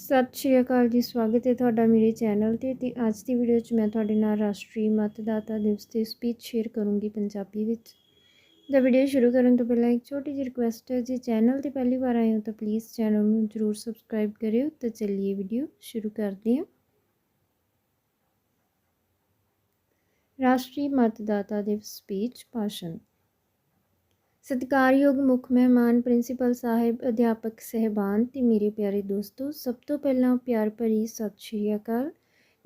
ਸਤਿ ਸ਼੍ਰੀ ਅਕਾਲ ਜੀ, ਸਵਾਗਤ ਹੈ ਤੁਹਾਡਾ ਮੇਰੇ ਚੈਨਲ ਤੇ ਤੇ ਅੱਜ ਦੀ ਵੀਡੀਓ 'ਚ ਮੈਂ ਤੁਹਾਡੇ ਨਾਲ ਰਾਸ਼ਟਰੀ ਮਤਦਾਤਾ ਦਿਵਸ 'ਤੇ ਸਪੀਚ ਸ਼ੇਅਰ ਕਰੂੰਗੀ ਪੰਜਾਬੀ ਵਿੱਚ। ਦਾ ਵੀਡੀਓ ਸ਼ੁਰੂ ਕਰਨ ਤੋਂ ਪਹਿਲਾਂ ਇੱਕ ਛੋਟੀ ਜਿਹੀ ਰਿਕੁਐਸਟ ਹੈ, ਜੇ ਚੈਨਲ ਤੇ ਪਹਿਲੀ ਵਾਰ ਆਏ ਹੋ ਤਾਂ ਪਲੀਜ਼ ਚੈਨਲ ਨੂੰ ਜਰੂਰ ਸਬਸਕ੍ਰਾਈਬ ਕਰਿਓ ਤਾਂ ਚੱਲੀਏ ਵੀਡੀਓ ਸ਼ੁਰੂ ਕਰਦੇ ਹਾਂ। ਰਾਸ਼ਟਰੀ ਮਤਦਾਤਾ ਦਿਵਸ ਸਪੀਚ ਭਾਸ਼ਣ। ਸਤਿਕਾਰਯੋਗ ਮੁੱਖ ਮਹਿਮਾਨ, ਪ੍ਰਿੰਸੀਪਲ ਸਾਹਿਬ, ਅਧਿਆਪਕ ਸਹਿਬਾਨ ਤੇ ਮੇਰੇ ਪਿਆਰੇ ਦੋਸਤੋ, ਸਭ ਤੋਂ ਪਹਿਲਾਂ ਪਿਆਰ ਭਰੀ ਸਤਿ ਸ਼੍ਰੀ ਅਕਾਲ।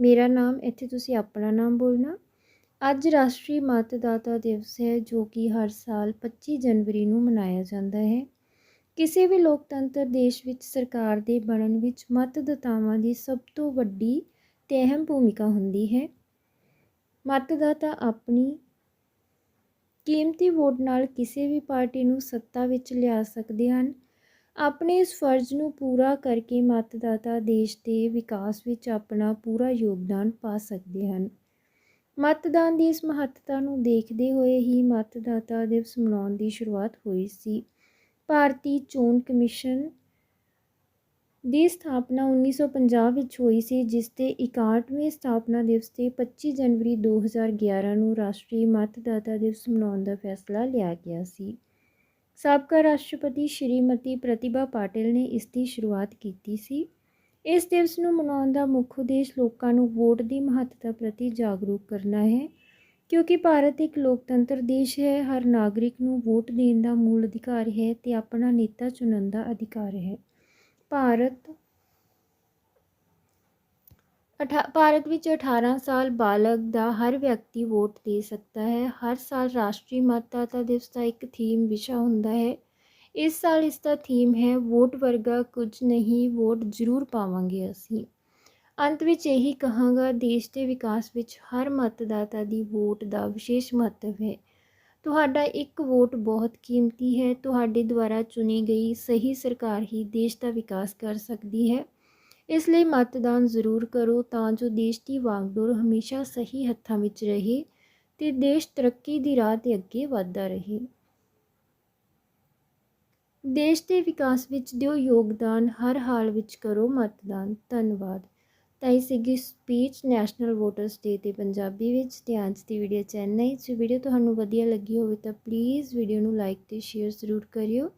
ਮੇਰਾ ਨਾਮ, ਇੱਥੇ ਤੁਸੀਂ ਆਪਣਾ ਨਾਮ ਬੋਲਣਾ। ਅੱਜ ਰਾਸ਼ਟਰੀ ਮਤਦਾਤਾ ਦਿਵਸ ਹੈ, ਜੋ ਕਿ ਹਰ ਸਾਲ 25 ਜਨਵਰੀ ਨੂੰ ਮਨਾਇਆ ਜਾਂਦਾ ਹੈ। ਕਿਸੇ ਵੀ ਲੋਕਤੰਤਰ ਦੇਸ਼ ਵਿੱਚ ਸਰਕਾਰ ਦੇ ਬਣਨ ਵਿੱਚ ਮਤਦਾਤਾਵਾਂ ਦੀ ਸਭ ਤੋਂ ਵੱਡੀ ਤੇ ਅਹਿਮ ਭੂਮਿਕਾ ਹੁੰਦੀ ਹੈ। ਮਤਦਾਤਾ ਆਪਣੀ ਕੀਮਤੀ ਵੋਟ ਨਾਲ ਕਿਸੇ ਵੀ ਪਾਰਟੀ ਨੂੰ ਸੱਤਾ ਵਿੱਚ ਲਿਆ ਸਕਦੇ ਹਨ। ਆਪਣੇ ਇਸ ਫਰਜ਼ ਨੂੰ ਪੂਰਾ ਕਰਕੇ ਮਤਦਾਤਾ ਦੇਸ਼ ਦੇ ਵਿਕਾਸ ਵਿੱਚ ਆਪਣਾ ਪੂਰਾ ਯੋਗਦਾਨ ਪਾ ਸਕਦੇ ਹਨ। ਮਤਦਾਨ ਦੀ ਇਸ ਮਹੱਤਤਾ ਨੂੰ ਦੇਖਦੇ ਹੋਏ ਹੀ ਮਤਦਾਤਾ ਦਿਵਸ ਮਨਾਉਣ ਦੀ ਸ਼ੁਰੂਆਤ ਹੋਈ ਸੀ। ਭਾਰਤੀ ਚੋਣ ਕਮਿਸ਼ਨ ਦੀ ਸਥਾਪਨਾ 1950 ਵਿੱਚ ਹੋਈ ਸੀ, ਜਿਸ ਦੇ 61ਵੇਂ ਸਥਾਪਨਾ ਦਿਵਸ ਤੇ 25 ਜਨਵਰੀ 2011 ਨੂੰ ਰਾਸ਼ਟਰੀ ਮਤਦਾਤਾ ਦਿਵਸ ਮਨਾਉਣ ਦਾ ਫੈਸਲਾ ਲਿਆ ਗਿਆ ਸੀ। ਸਾਬਕਾ ਰਾਸ਼ਟਰਪਤੀ ਸ਼੍ਰੀਮਤੀ ਪ੍ਰਤਿਭਾ ਪਾਟਿਲ ਨੇ ਇਸ ਦੀ ਸ਼ੁਰੂਆਤ ਕੀਤੀ ਸੀ। ਇਸ ਦਿਵਸ ਨੂੰ ਮਨਾਉਣ ਦਾ ਮੁੱਖ ਉਦੇਸ਼ ਲੋਕਾਂ ਨੂੰ ਵੋਟ ਦੀ ਮਹੱਤਤਾ ਪ੍ਰਤੀ ਜਾਗਰੂਕ ਕਰਨਾ ਹੈ, ਕਿਉਂਕਿ ਭਾਰਤ ਇੱਕ ਲੋਕਤੰਤਰ ਦੇਸ਼ ਹੈ, ਹਰ ਨਾਗਰਿਕ ਨੂੰ ਵੋਟ ਦੇਣ ਦਾ ਮੂਲ ਅਧਿਕਾਰ ਹੈ ਤੇ ਆਪਣਾ ਨੇਤਾ ਚੁਣਨ ਦਾ ਅਧਿਕਾਰ ਹੈ। ਭਾਰਤ ਭਾਰਤ ਵਿੱਚ 18 ਸਾਲ ਬਾਲਗ ਦਾ ਹਰ ਵਿਅਕਤੀ ਵੋਟ ਦੇ ਸਕਦਾ ਹੈ। ਹਰ ਸਾਲ ਰਾਸ਼ਟਰੀ ਮਤਦਾਤਾ ਦਿਵਸ ਦਾ ਇੱਕ ਥੀਮ ਵਿਸ਼ਾ ਹੁੰਦਾ ਹੈ। ਇਸ ਸਾਲ ਇਸ ਦਾ ਥੀਮ ਹੈ, ਵੋਟ ਵਰਗਾ ਕੁਝ ਨਹੀਂ, ਵੋਟ ਜ਼ਰੂਰ ਪਾਵਾਂਗੇ ਅਸੀਂ। ਅੰਤ ਵਿੱਚ ਇਹੀ ਕਹਾਂਗਾ, ਦੇਸ਼ ਦੇ ਵਿਕਾਸ ਵਿੱਚ ਹਰ ਮਤਦਾਤਾ ਦੀ ਵੋਟ ਦਾ ਵਿਸ਼ੇਸ਼ ਮਹੱਤਵ ਹੈ। ਤੁਹਾਡਾ ਇੱਕ ਵੋਟ ਬਹੁਤ ਕੀਮਤੀ ਹੈ। ਤੁਹਾਡੇ ਦੁਆਰਾ ਚੁਣੀ ਗਈ ਸਹੀ ਸਰਕਾਰ ਹੀ ਦੇਸ਼ ਦਾ ਵਿਕਾਸ ਕਰ ਸਕਦੀ ਹੈ। ਇਸ ਲਈ ਮਤਦਾਨ ਜ਼ਰੂਰ ਕਰੋ ਤਾਂ ਜੋ ਦੇਸ਼ ਦੀ ਵਾਂਗਡੋਰ ਹਮੇਸ਼ਾ ਸਹੀ ਹੱਥਾਂ ਵਿੱਚ ਰਹੇ ਤੇ ਦੇਸ਼ ਤਰੱਕੀ ਦੀ ਰਾਹ ਤੇ ਅੱਗੇ ਵਧਦਾ ਰਹੇ। ਦੇਸ਼ ਦੇ ਵਿਕਾਸ ਵਿੱਚ ਦਿਓ ਯੋਗਦਾਨ, ਹਰ ਹਾਲ ਵਿੱਚ ਕਰੋ ਮਤਦਾਨ। ਧੰਨਵਾਦ। ਤਾਂ ਇਹ ਸੀਗੀ ਸਪੀਚ ਨੈਸ਼ਨਲ ਵੋਟਰਸ ਡੇ ਤੇ ਪੰਜਾਬੀ ਵਿੱਚ ਤੇ ਅੱਜ ਦੀ ਵੀਡੀਓ ਚੈਨਈ 'ਚ ਵੀਡੀਓ ਤੁਹਾਨੂੰ ਵਧੀਆ ਲੱਗੀ ਹੋਵੇ ਤਾਂ ਪਲੀਜ਼ ਵੀਡੀਓ ਨੂੰ ਲਾਈਕ ਤੇ ਸ਼ੇਅਰ ਜ਼ਰੂਰ ਕਰਿਓ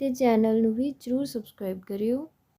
ਤੇ ਚੈਨਲ ਨੂੰ ਵੀ ਜ਼ਰੂਰ ਸਬਸਕ੍ਰਾਈਬ ਕਰਿਓ।